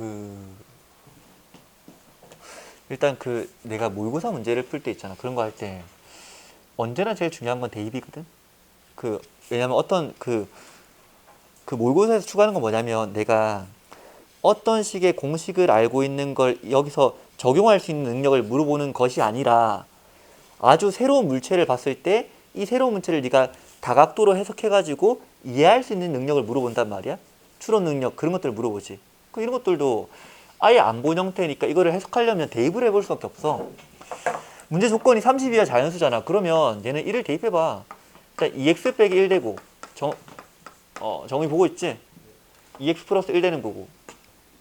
그 일단 그 내가 모의고사 문제를 풀 때 있잖아. 그런 거 할 때 언제나 제일 중요한 건 대입이거든. 그 왜냐면 어떤 그 그 모의고사에서 추구하는 건 뭐냐면 내가 어떤 식의 공식을 알고 있는 걸 여기서 적용할 수 있는 능력을 물어보는 것이 아니라 아주 새로운 물체를 봤을 때 이 새로운 물체를 네가 다각도로 해석해가지고 이해할 수 있는 능력을 물어본단 말이야. 추론 능력 그런 것들을 물어보지. 그 이런 것들도 아예 안 본 형태니까 이거를 해석하려면 대입을 해볼 수밖에 없어. 문제 조건이 30 이하 자연수잖아. 그러면 얘는 1을 대입해봐. 일단 2x 빼기 1 되고 정, 어, 정의 보고 있지? 2x 플러스 1 되는 거고.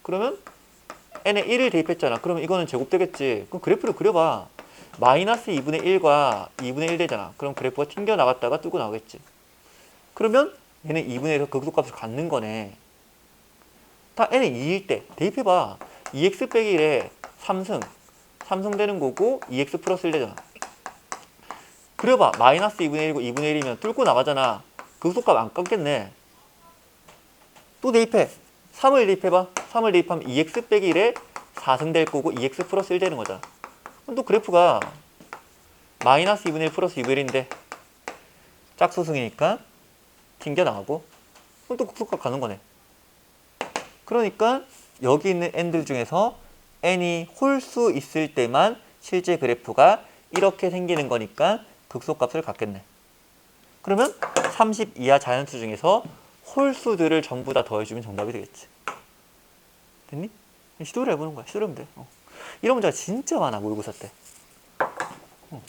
그러면 n에 1을 대입했잖아. 그러면 이거는 제곱되겠지. 그럼 그래프를 그려봐. 마이너스 2분의 1과 2분의 1 되잖아. 그럼 그래프가 튕겨 나갔다가 뜨고 나오겠지. 그러면 얘는 2분의 1에서 극소값을 갖는 거네. 다 n이 2일 때 대입해봐. 2x 빼기 1에 3승. 3승 되는 거고 2x 플러스 1 되잖아. 그려봐. 마이너스 2분의 1이고 2분의 1이면 뚫고 나가잖아. 극소값 안 깎겠네. 또 대입해. 3을 대입해봐. 3을 대입하면 2x 빼기 1에 4승 될 거고 2x 플러스 1 되는 거잖아. 그럼 또 그래프가 마이너스 2분의 1 플러스 2분의 1인데 짝수승이니까 튕겨 나가고 그럼 또 극소값 가는 거네. 그러니까 여기 있는 n들 중에서 n이 홀수 있을 때만 실제 그래프가 이렇게 생기는 거니까 극소값을 갖겠네. 그러면 30 이하 자연수 중에서 홀수들을 전부 다 더해주면 정답이 되겠지. 됐니? 시도를 해보는 거야. 시도를 하면 돼. 어. 이런 문제가 진짜 많아 모의고사 때. 어.